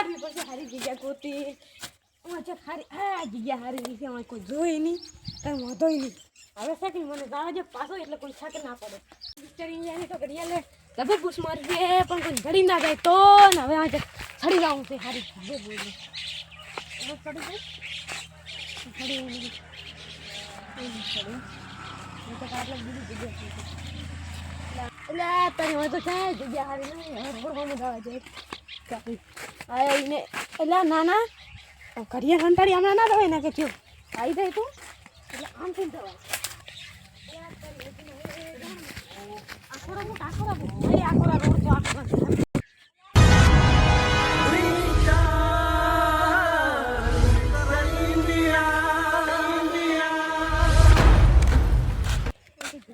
અમારે વાંચે ખારી આ જગ્યા હારી છે અમે કોઈ જોઈ નહીં. કંઈ વાંધો નહીં. હવે છે કે મને જવા જે પાછો, એટલે કોઈ છાક ના પડે. મિસ્ટર ઇન્ડિયાની તો ઘડિયા લે લગભગ બુશ મારી દે પણ કોઈ ઘડી ના જાય તો ને. હવે વાંચે ચડી જાઉં છે, હારી જે બોલી ચડી જાય? ચડી ચડી. તો આટલે બીજી જગ્યા છે એટલે તારી તો છે, જગ્યા હારી નહીં ભરવામાં જવા જાય એને એટલે ના ના ઘડિયા સંતાડી હમણાં ના દવાય ના કે થયું? આવી જાય તું? એટલે આમ થઈ દવા આખો રમું આખો રમું. અરે આખો રોડ તો આખો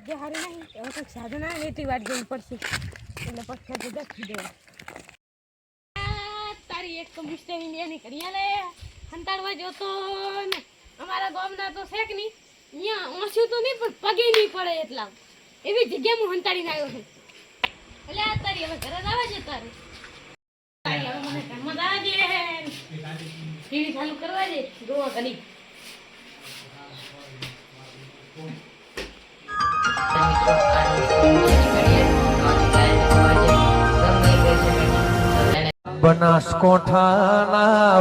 જગ્યા હારી નહીં, એવું કંઈક સાધન આવે ને એટલી વાર પડશે. એટલે પછી જગ્યા થઈ દેવા. તારી એક તો મિસ્ટર ઇન્ડિયાની કરી લે હંતાડવા જોતો ને. અમારા ગામના તો શેક નહીં. અહીંયા ઓછું તો નહીં, પણ પગે નહીં પડે એટલા. એવી જગ્યા હું હંતાડીને આવ્યો છું. એટલે આ તારી હવે ઘરે આવે છે તારે. ચાલુ કરવા દે. જોવા કરી બનાસકોઠાના